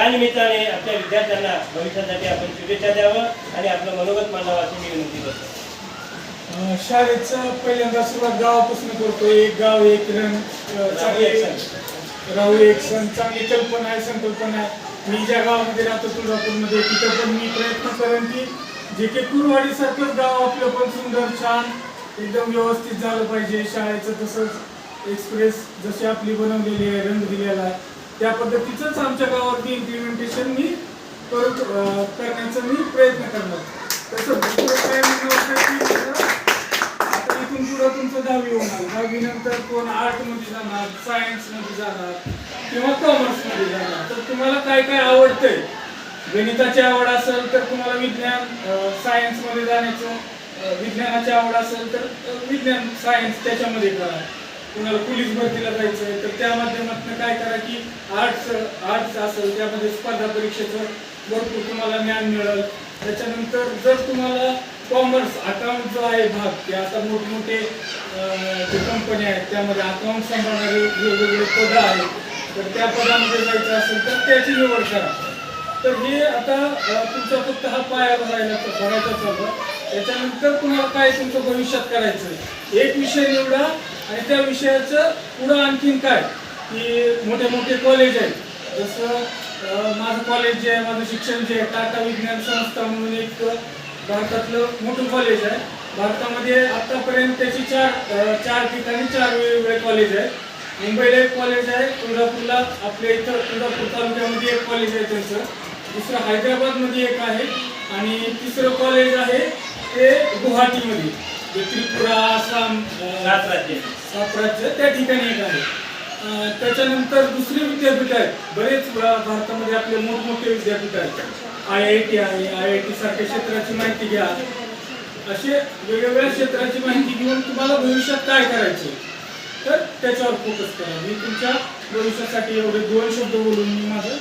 या निमित्ताने आपल्या विद्यार्थ्यांना भविष्यासाठी आपण शुभेच्छा द्यावं आणि आपलं मनोगत मांडावं अशी मी विनंती करतो. शाळेचं पहिल्यांदा सुरुवात गावापासून करतो एक गाव एक रंग. राहू एक सण चांगली कल्पना आहे संकल्पना आहे. मी ज्या गावामध्ये राहतो तुळजापूरमध्ये तिथं पण मी प्रयत्न करेन की जे काही कुरवाडी सारखंच गाव आपलं पण सुंदर छान एकदम व्यवस्थित झालं पाहिजे. शाळेचं तसंच एक्सप्रेस जशी आपली बनवलेली आहे रंग दिलेला आहे. त्या पद्धतीचंच आमच्या गावावरती इम्प्लिमेंटेशन मी करू करण्याचा मी प्रयत्न करणार. तसं काय म्हणणं आता इथून पुढं तुमचं दहावी होणार. दहावीनंतर कोण आर्टमध्ये जाणार सायन्समध्ये जाणार किंवा कॉमर्समध्ये जाणार. तर तुम्हाला काय काय आवडतंय? गणिताची आवड असेल तर तुम्हाला विज्ञान सायन्समध्ये जाण्याचं विज्ञानाची आवड असेल तर विज्ञान सायन्स त्याच्यामध्ये करा. कुणाला पोलीस भरतीला जायचं आहे त्या माध्यमातून काय करा की आर्ट्स आर्ट्स असेल त्यामध्ये स्पर्धा परीक्षेचं भरपूर तुम्हाला ज्ञान मिळेल. त्याच्यानंतर जर तुम्हाला कॉमर्स अकाउंट जो आहे भाग ते आता मोठमोठे जे कंपनी आहेत त्यामध्ये अकाउंट सांभाळणारे वेगवेगळे पद आहेत तर त्या पदामध्ये जायचं असेल तर त्याची निवड करा. तर हे आता तुमचा फक्त हा पाया भरायला भरायचा चालू त्याच्यानंतर तुम्हाला काय तुमचं भविष्यात करायचं एक विषय निवडा आणि त्या विषयाचं पुढं आणखीन काय? की मोठे मोठे कॉलेज आहेत. जसं माझं कॉलेज जे आहे माझं शिक्षण जे आहे टाटा विज्ञान संस्था म्हणून एक भारतातलं मोठं कॉलेज आहे. भारतामध्ये आतापर्यंत त्याची चार चार ठिकाणी चार वेगवेगळे कॉलेज आहेत. मुंबईला एक कॉलेज आहे तुळजापूरला आपल्या इथं तुळजापूर तालुक्यामध्ये एक कॉलेज आहे त्यांचं. दुसरं हैदराबादमध्ये एक आहे आणि तिसरं कॉलेज आहे ते गुवाहाटीमध्ये. त्रिपुरा आसाम सात राज्य. राज्य त्या ठिकाणी एक आहे. त्याच्यानंतर दुसरी विद्यापीठ आहेत. बरेच भारतामध्ये आपले मोठमोठे विद्यापीठ आहेत. आय आय टी आहे. आय आय टी सारख्या क्षेत्राची माहिती घ्या. असे वेगवेगळ्या क्षेत्राची माहिती घेऊन तुम्हाला भविष्यात काय करायचे तर त्याच्यावर फोकस करा. मी तुमच्या भविष्यासाठी एवढे दोन शब्द बोलून मी माझं